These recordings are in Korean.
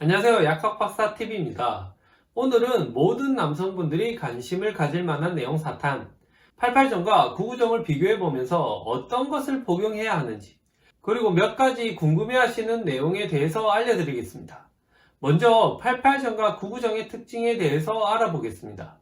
안녕하세요. 약학박사TV입니다. 오늘은 모든 남성분들이 관심을 가질 만한 내용 사탄, 88정과 99정을 비교해 보면서 어떤 것을 복용해야 하는지, 그리고 몇 가지 궁금해 하시는 내용에 대해서 알려드리겠습니다. 먼저 88정과 99정의 특징에 대해서 알아보겠습니다.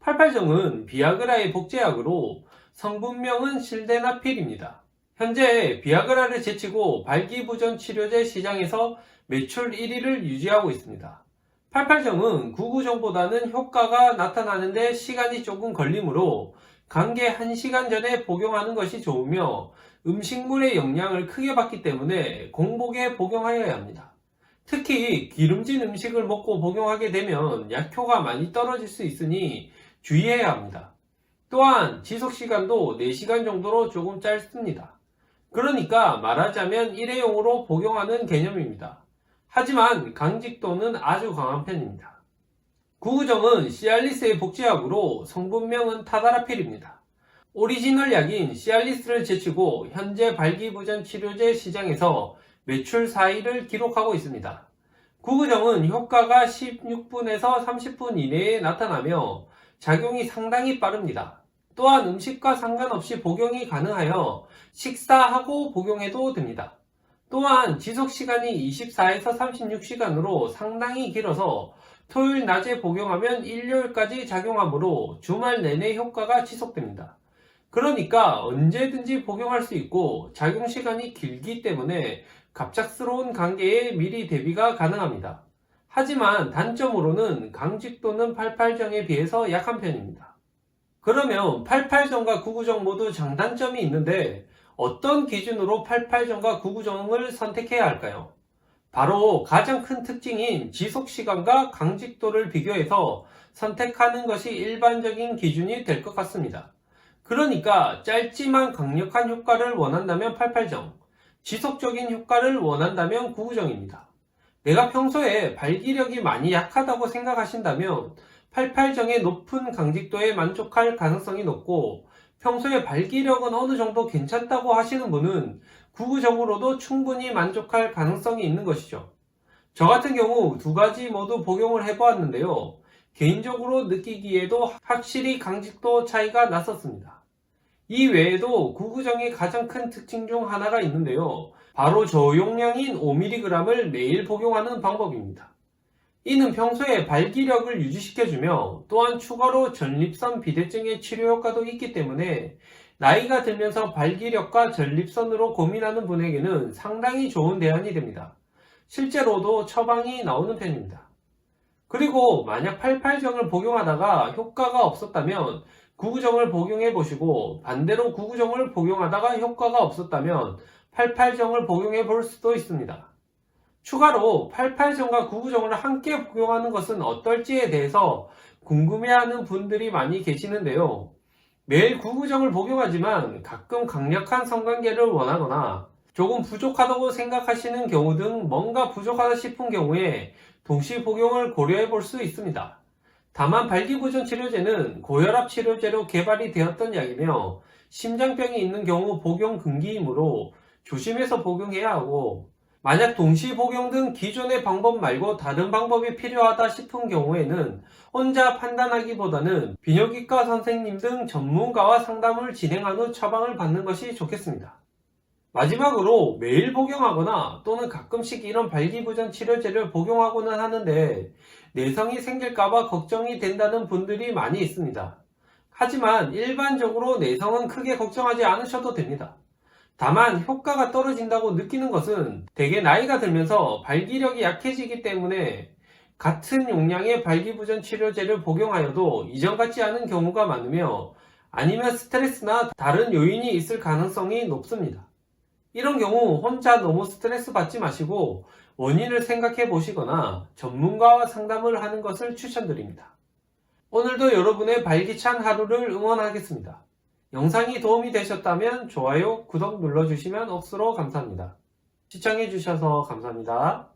88정은 비아그라의 복제약으로 성분명은 실데나필입니다. 현재 비아그라를 제치고 발기부전 치료제 시장에서 매출 1위를 유지하고 있습니다. 88정은 99정보다는 효과가 나타나는데 시간이 조금 걸리므로 관계 1시간 전에 복용하는 것이 좋으며 음식물의 영양을 크게 받기 때문에 공복에 복용하여야 합니다. 특히 기름진 음식을 먹고 복용하게 되면 약효가 많이 떨어질 수 있으니 주의해야 합니다. 또한 지속시간도 4시간 정도로 조금 짧습니다. 그러니까 말하자면 일회용으로 복용하는 개념입니다. 하지만 강직도는 아주 강한 편입니다. 구구정은 시알리스의 복제약으로 성분명은 타다라필입니다. 오리지널 약인 시알리스를 제치고 현재 발기부전 치료제 시장에서 매출 4위를 기록하고 있습니다. 구구정은 효과가 16분에서 30분 이내에 나타나며 작용이 상당히 빠릅니다. 또한 음식과 상관없이 복용이 가능하여 식사하고 복용해도 됩니다. 또한 지속 시간이 24에서 36시간으로 상당히 길어서 토요일 낮에 복용하면 일요일까지 작용하므로 주말 내내 효과가 지속됩니다. 그러니까 언제든지 복용할 수 있고 작용 시간이 길기 때문에 갑작스러운 관계에 미리 대비가 가능합니다. 하지만 단점으로는 강직도는 88정에 비해서 약한 편입니다. 그러면 88정과 99정 모두 장단점이 있는데 어떤 기준으로 88정과 99정을 선택해야 할까요? 바로 가장 큰 특징인 지속시간과 강직도를 비교해서 선택하는 것이 일반적인 기준이 될 것 같습니다. 그러니까 짧지만 강력한 효과를 원한다면 88정, 지속적인 효과를 원한다면 99정입니다. 내가 평소에 발기력이 많이 약하다고 생각하신다면 88정의 높은 강직도에 만족할 가능성이 높고 평소에 발기력은 어느 정도 괜찮다고 하시는 분은 구구정으로도 충분히 만족할 가능성이 있는 것이죠. 저 같은 경우 두 가지 모두 복용을 해보았는데요. 개인적으로 느끼기에도 확실히 강직도 차이가 났었습니다. 이 외에도 구구정의 가장 큰 특징 중 하나가 있는데요. 바로 저용량인 5mg을 매일 복용하는 방법입니다. 이는 평소에 발기력을 유지시켜주며 또한 추가로 전립선 비대증의 치료 효과도 있기 때문에 나이가 들면서 발기력과 전립선으로 고민하는 분에게는 상당히 좋은 대안이 됩니다. 실제로도 처방이 나오는 편입니다. 그리고 만약 88정을 복용하다가 효과가 없었다면 99정을 복용해 보시고 반대로 99정을 복용하다가 효과가 없었다면 88정을 복용해 볼 수도 있습니다. 추가로 88정과 99정을 함께 복용하는 것은 어떨지에 대해서 궁금해하는 분들이 많이 계시는데요. 매일 99정을 복용하지만 가끔 강력한 성관계를 원하거나 조금 부족하다고 생각하시는 경우 등 뭔가 부족하다 싶은 경우에 동시 복용을 고려해 볼 수 있습니다. 다만 발기부전 치료제는 고혈압 치료제로 개발이 되었던 약이며 심장병이 있는 경우 복용 금기이므로 조심해서 복용해야 하고 만약 동시 복용 등 기존의 방법 말고 다른 방법이 필요하다 싶은 경우에는 혼자 판단하기보다는 비뇨기과 선생님 등 전문가와 상담을 진행한 후 처방을 받는 것이 좋겠습니다. 마지막으로 매일 복용하거나 또는 가끔씩 이런 발기부전 치료제를 복용하고는 하는데 내성이 생길까봐 걱정이 된다는 분들이 많이 있습니다. 하지만 일반적으로 내성은 크게 걱정하지 않으셔도 됩니다. 다만 효과가 떨어진다고 느끼는 것은 대개 나이가 들면서 발기력이 약해지기 때문에 같은 용량의 발기부전 치료제를 복용하여도 이전 같지 않은 경우가 많으며 아니면 스트레스나 다른 요인이 있을 가능성이 높습니다. 이런 경우 혼자 너무 스트레스 받지 마시고 원인을 생각해 보시거나 전문가와 상담을 하는 것을 추천드립니다. 오늘도 여러분의 발기찬 하루를 응원하겠습니다. 영상이 도움이 되셨다면 좋아요, 구독 눌러주시면 억수로 감사합니다. 시청해주셔서 감사합니다.